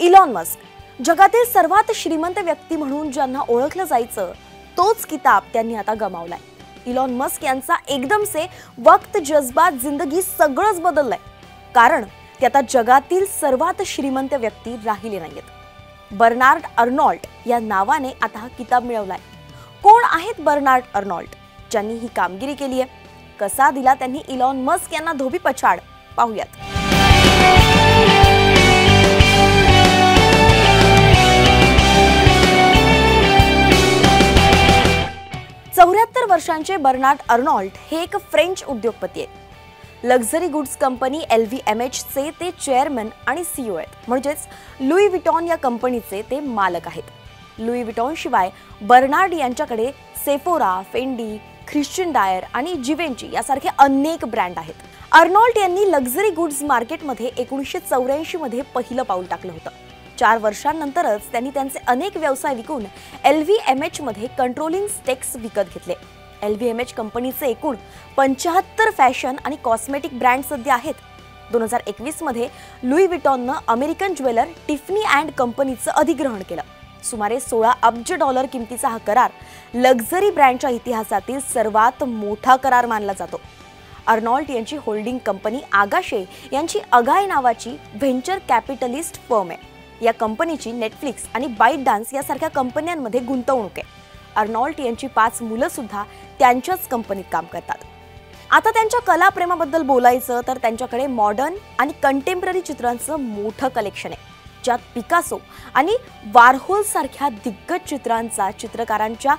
Elon Musk. जगातील सर्वात श्रीमंत व्यक्ती म्हणून ज्यांना ओळखलं जायचं तोच किताब त्यांनी आता गमावलाय. इलॉन मस्क यांचा एकदमसे वक्त जज्बात जिंदगी सगळंच बदललंय. कारण ते आता जगातील सर्वात श्रीमंत व्यक्ती राहिले नाहीयेत. बर्नार्ड अर्नॉल्ट या नावाने आता हा किताब मिळवलाय. कोण आहेत बर्नार्ड अर्नॉल्ट ज्यांनी ही कामगिरी केली आहे कसा दिला त्यांनी इलॉन मस्क यांना धोबी पछाड? पाहूयात. वर्षांचे बर्नार्ड अर्नॉल्ट हे एक फ्रेंच उद्योगपती आहेत. Luxury goods company L V M एचचे ते चेअरमन आणि सीईओ आहेत. म्हणजेच लुई विटॉन या कंपनीचे ते मालक आहेत. लुई विटॉन शिवाय बर्नार्ड यांच्याकडे सेफोरा फेंडी ख्रिश्चन डायर आणि जिवेंची यासारखे अनेक ब्रँड आहेत. अर्नॉल्ट यांनी लक्झरी गुड्स मार्केटमध्ये एकोणीसशे चौऱ्याऐंशी मध्ये पहिलं पाऊल टाकलं होतं. चार वर्षांनंतरच त्यांनी त्यांचे अनेक व्यवसाय विकून एल व्ही एम एचमध्ये कंट्रोलिंग स्टेक्स विकत घेतले. एल व्ही एम एच कंपनीचे एकूण पंचाहत्तर फॅशन आणि कॉस्मेटिक ब्रँड सध्या आहेत. दोन हजार एकवीसमध्ये लुई विटॉननं अमेरिकन ज्वेलर टिफनी अँड कंपनीचं अधिग्रहण केलं. सुमारे सोळा अब्ज डॉलर किमतीचा हा करार लक्झरी ब्रँडच्या इतिहासातील सर्वात मोठा करार मानला जातो. अर्नॉल्ट यांची होल्डिंग कंपनी आगाशे यांची अगाय नावाची व्हेंचर कॅपिटलिस्ट फर्म आहे. या कंपनीची नेटफ्लिक्स आणि बाईट डान्स यासारख्या कंपन्यांमध्ये गुंतवणूक आहे. अर्नॉल्ट यांची पाच मुलं सुद्धा त्यांच्याच कंपनीत काम करतात. आता त्यांच्या कलाप्रेमाबद्दल बोलायचं तर त्यांच्याकडे मॉडर्न आणि कंटेम्पररी चित्रांचं मोठं कलेक्शन आहे ज्यात पिकासो आणि वारहोल सारख्या दिग्गज चित्रांचा चित्रकारांच्या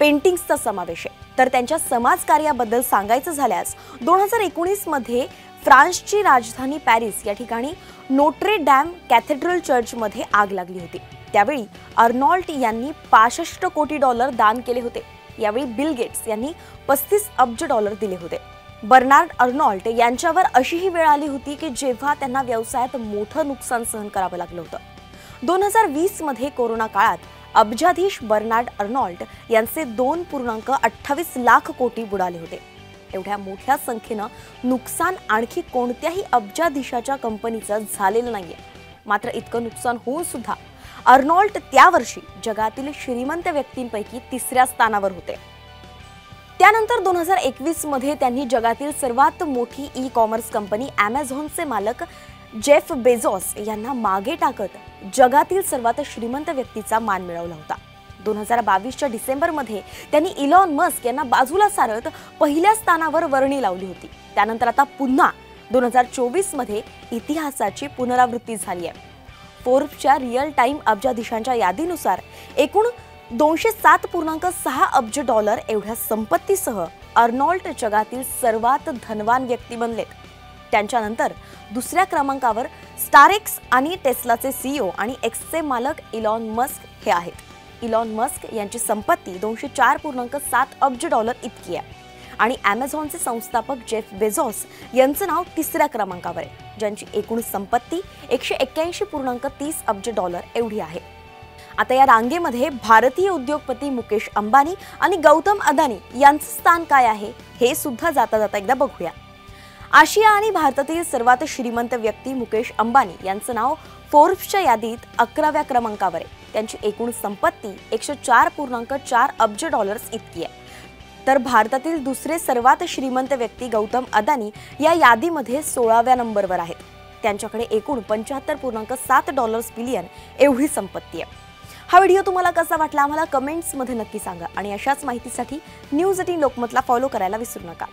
पेंटिंग्सचा समावेश आहे. तर त्यांच्या समाजकार्याबद्दल सांगायचं झाल्यास दोन हजार एकोणीसमध्ये फ्रान्सची राजधानी पॅरिस या ठिकाणी नोट्रे डॅम कॅथेड्रल चर्चमध्ये आग लागली होती. त्यावेळी अर्नॉल्ट यांनी पासष्ट कोटी डॉलर दान केले होते. यावेळी बिल गेट्स यांनी पस्तीस अब्ज डॉलर दिले होते. बर्नार्ड अर्नॉल्ट यांच्यावर अशीही वेळ आली होती की जेव्हा त्यांना व्यवसायात मोठं नुकसान सहन करावं लागलं होतं. दोन हजार वीसमध्ये कोरोना काळात अब्जाधीश बर्नार्ड अर्नॉल्ट यांचे दोन पूर्णांक अठ्ठावीस लाख कोटी बुडाले होते. एवढ्या मोठ्या संख्येनं नुकसान आणखी कोणत्याही अब्जाधीशाच्या कंपनीचं झालेलं नाहीये. मात्र इतकं नुकसान होऊन सुद्धा अर्नॉल्ट त्या वर्षी जगातील श्रीमंत व्यक्तींपैकी तिसऱ्या स्थानावर होते. त्यानंतर दोन हजार एकवीसमध्ये त्यांनी जगातील सर्वात मोठी ई कॉमर्स कंपनी ॲमेझॉनचे मालक जेफ बेझॉस यांना मागे टाकत जगातील सर्वात श्रीमंत व्यक्तीचा मान मिळवला होता. दोन हजार बावीसच्या डिसेंबरमध्ये त्यांनी इलॉन मस्क यांना बाजूला सारत पहिल्या स्थानावर वर्णी लावली होती. त्यानंतर आता पुन्हा दोन हजार चोवीसमध्ये इतिहासाची पुनरावृत्ती झाली आहे. फोर्बच्या रिअल टाइम अब्जाधीशांच्या यादीनुसार एकूण दोनशे सात पूर्णांक सहा अब्ज डॉलर एवढ्या संपत्तीसह अर्नॉल्ट जगातील सर्वात धनवान व्यक्ती बनलेत. त्यांच्यानंतर दुसऱ्या क्रमांकावर स्टारेक्स आणि टेस्लाचे सीईओ आणि एक्सचे मालक इलॉन मस्क हे आहेत. इलॉन मस्क यांची संपत्ती दोनशे चार पूर्णांक सात अब्ज डॉलर इतकी आहे. आणि ॲमेझॉनचे संस्थापक जेफ बेझॉस यांचं नाव तिसऱ्या क्रमांकावर आहे ज्यांची एकूण संपत्ती एकशे एक्क्याऐंशी पूर्णांक तीस अब्ज डॉलर एवढी आहे. आता या रांगेमध्ये भारतीय उद्योगपती मुकेश अंबानी आणि गौतम अदानी यांचं स्थान काय आहे हे सुद्धा जाता जाता एकदा बघूया. आशिया आणि भारतातील सर्वात श्रीमंत व्यक्ती मुकेश अंबानी यांचं नाव फोर्ब्सच्या यादीत अकराव्या क्रमांकावर आहे. त्यांची एकूण संपत्ती एकशे चार पूर्णांक चार अब्ज डॉलर्स इतकी आहे. तर भारतातील दुसरे सर्वात श्रीमंत व्यक्ती गौतम अदानी या यादीमध्ये सोळाव्या नंबरवर आहेत. त्यांच्याकडे एकूण पंच्याहत्तर पूर्णांक सात डॉलर्स बिलियन एवढी संपत्ती आहे. हा व्हिडिओ तुम्हाला कसा वाटला आम्हाला कमेंट्समध्ये नक्की सांगा आणि अशाच माहितीसाठी न्यूज एटीन लोकमतला फॉलो करायला विसरू नका.